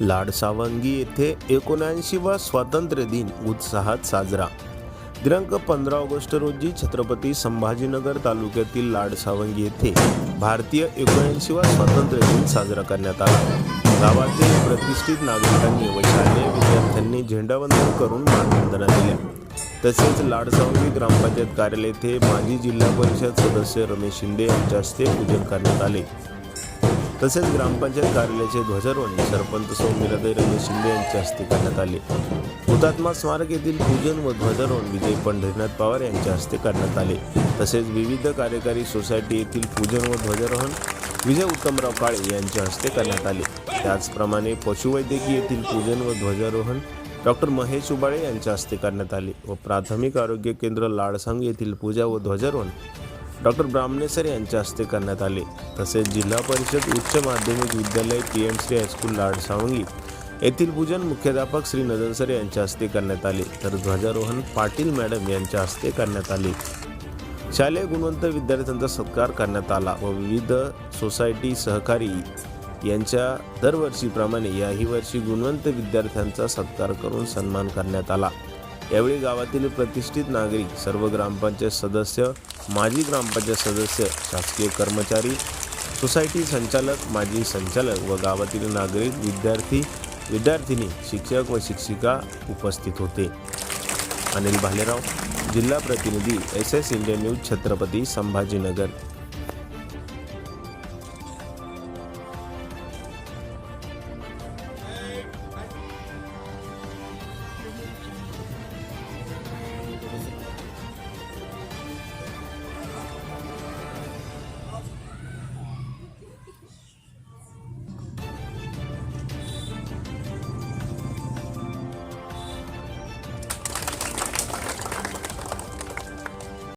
लाडसावंगी येथे एकोणऐंशी वा स्वातंत्र्य दिन उत्साहात साजरा. दिनांक पंधरा ऑगस्ट रोजी छत्रपती संभाजीनगर तालुक्यातील लाडसावंगी येथे भारतीय एकोणऐंशी वा स्वातंत्र्य दिन साजरा करण्यात आला. गावातील प्रतिष्ठित नागरिकांनी व शालेय विद्यार्थ्यांनी झेंडावंदन करून मानवंदना दिल्या. तसेच लाडसावंगी ग्रामपंचायत कार्यालय येथे माजी जिल्हा परिषद सदस्य रमेश शिंदे यांच्या हस्ते पूजन करण्यात आले. तसेच ग्रामपंचायत कार्यालयाचे ध्वजारोहण सरपंच सौ मीराताई रमेश शिंदे यांच्या हस्ते करण्यात आले. हुतात्मा स्मारक येथील पूजन व ध्वजारोहण विजय पंढरीनाथ पवार यांच्या हस्ते करण्यात आले. तसेच विविध कार्यकारी सोसायटी येथील पूजन व ध्वजारोहण विजय उत्तमराव काळे यांच्या हस्ते करण्यात आले. त्याचप्रमाणे पशुवैद्यकीय येथील पूजन व ध्वजारोहण डॉक्टर महेश उबाळे यांच्या हस्ते करण्यात आले व प्राथमिक आरोग्य केंद्र लाडसांग येथील पूजा व ध्वजारोहण डॉक्टर ब्राह्मणेसर यांच्या हस्ते करण्यात आले. तसेच जिल्हा परिषद उच्च माध्यमिक विद्यालय P M Shri high school Ladsawangi येथील पूजन मुख्याध्यापक श्री नदनसर यांच्या हस्ते करण्यात आले. तर ध्वजारोहण पाटील मॅडम यांच्या हस्ते करण्यात आले. शालेय गुणवंत विद्यार्थ्यांचा सत्कार करण्यात आला व विविध सोसायटी सहकारी यांच्या दरवर्षीप्रमाणे याही वर्षी गुणवंत विद्यार्थ्यांचा सत्कार करून सन्मान करण्यात आला. यावेळी गावातील प्रतिष्ठित नागरिक सर्व ग्रामपंचायत सदस्य माजी ग्रामपंचायत सदस्य शासकीय कर्मचारी सोसायटी संचालक माजी संचालक व गावातील नागरिक विद्यार्थी विद्यार्थिनी शिक्षक व शिक्षिका उपस्थित होते. अनिल भालेराव जिल्हा प्रतिनिधी S S India news Chhatrapati Sambhajinagar.